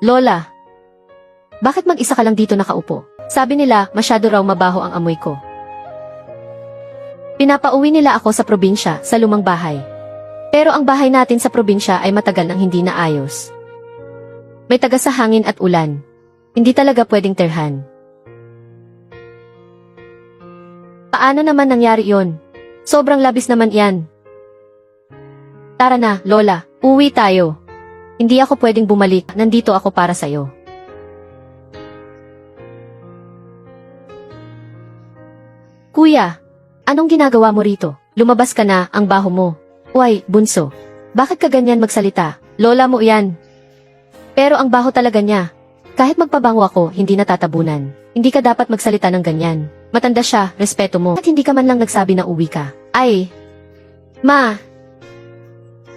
Lola, bakit mag-isa ka lang dito nakaupo? Sabi nila, masyado raw mabaho ang amoy ko. Pinapauwi nila ako sa probinsya, sa lumang bahay. Pero ang bahay natin sa probinsya ay matagal nang hindi naayos. May taga sa hangin at ulan. Hindi talaga pwedeng terhan. Paano naman nangyari yon? Sobrang labis naman yan. Tara na, Lola, uwi tayo. Hindi ako pwedeng bumalik, nandito ako para sa'yo. Kuya, anong ginagawa mo rito? Lumabas ka na, ang baho mo. Uy, bunso. Bakit ka ganyan magsalita? Lola mo yan. Pero ang baho talaga niya. Kahit magpabango ako, hindi natatabunan. Hindi ka dapat magsalita ng ganyan. Matanda siya, respeto mo. At hindi ka man lang nagsabi na uwi ka. Ay, ma,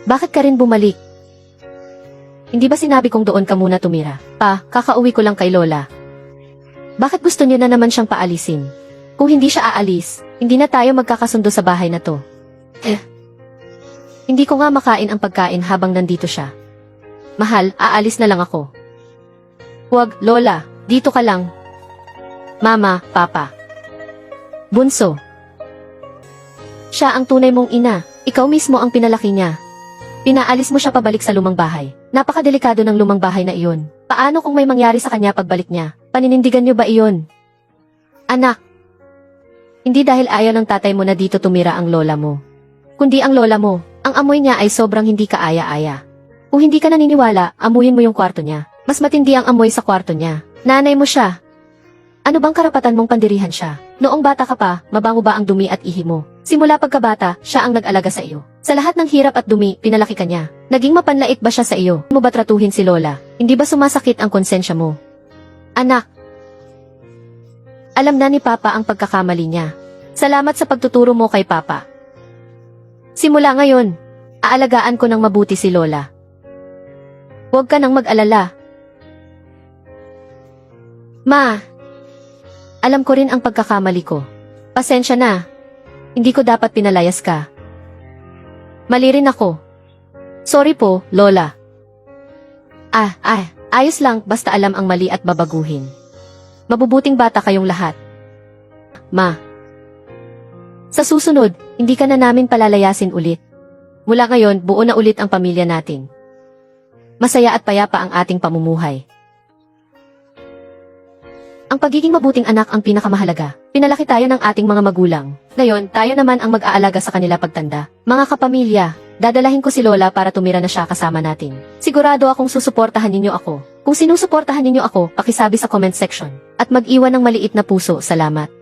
bakit ka rin bumalik? Hindi ba sinabi kong doon ka muna tumira? Pa, kakauwi ko lang kay Lola. Bakit gusto niyo na naman siyang paalisin? Kung hindi siya aalis, hindi na tayo magkakasundo sa bahay na to. Eh, hindi ko nga makain ang pagkain habang nandito siya. Mahal, aalis na lang ako. Huwag, Lola, dito ka lang. Mama, Papa. Bunso. Siya ang tunay mong ina, ikaw mismo ang pinalaki niya. Pinaalis mo siya pabalik sa lumang bahay. Napakadelikado ng lumang bahay na iyon. Paano kung may mangyari sa kanya pagbalik niya? Paninindigan niyo ba iyon? Anak, hindi dahil ayaw ng tatay mo na dito tumira ang lola mo. Kundi ang lola mo, ang amoy niya ay sobrang hindi kaaya-aya. Kung hindi ka naniniwala, amuyin mo yung kwarto niya. Mas matindi ang amoy sa kwarto niya. Nanay mo siya. Ano bang karapatan mong pandirihan siya? Noong bata ka pa, mabango ba ang dumi at ihi mo? Simula pagkabata, siya ang nag-alaga sa iyo. Sa lahat ng hirap at dumi, pinalaki ka niya. Naging mapanlait ba siya sa iyo? Mo ba tratuhin si Lola? Hindi ba sumasakit ang konsensya mo? Anak, alam na ni Papa ang pagkakamali niya. Salamat sa pagtuturo mo kay Papa. Simula ngayon, aalagaan ko ng mabuti si Lola. Huwag ka nang mag-alala. Ma, alam ko rin ang pagkakamali ko. Pasensya na. Hindi ko dapat pinalayas ka. Mali rin ako. Sorry po, Lola. Ah, ah, ayos lang basta alam ang mali at babaguhin. Mabubuting bata kayong lahat. Ma. Sa susunod, hindi ka na namin palalayasin ulit. Mula ngayon, buo na ulit ang pamilya natin. Masaya at payapa ang ating pamumuhay. Ang pagiging mabuting anak ang pinakamahalaga. Pinalaki tayo ng ating mga magulang. Ngayon, tayo naman ang mag-aalaga sa kanila pagtanda. Mga kapamilya, dadalahin ko si Lola para tumira na siya kasama natin. Sigurado akong susuportahan ninyo ako. Kung sinusuportahan ninyo ako, pakisabi sa comment section. At mag-iwan ng maliit na puso, salamat.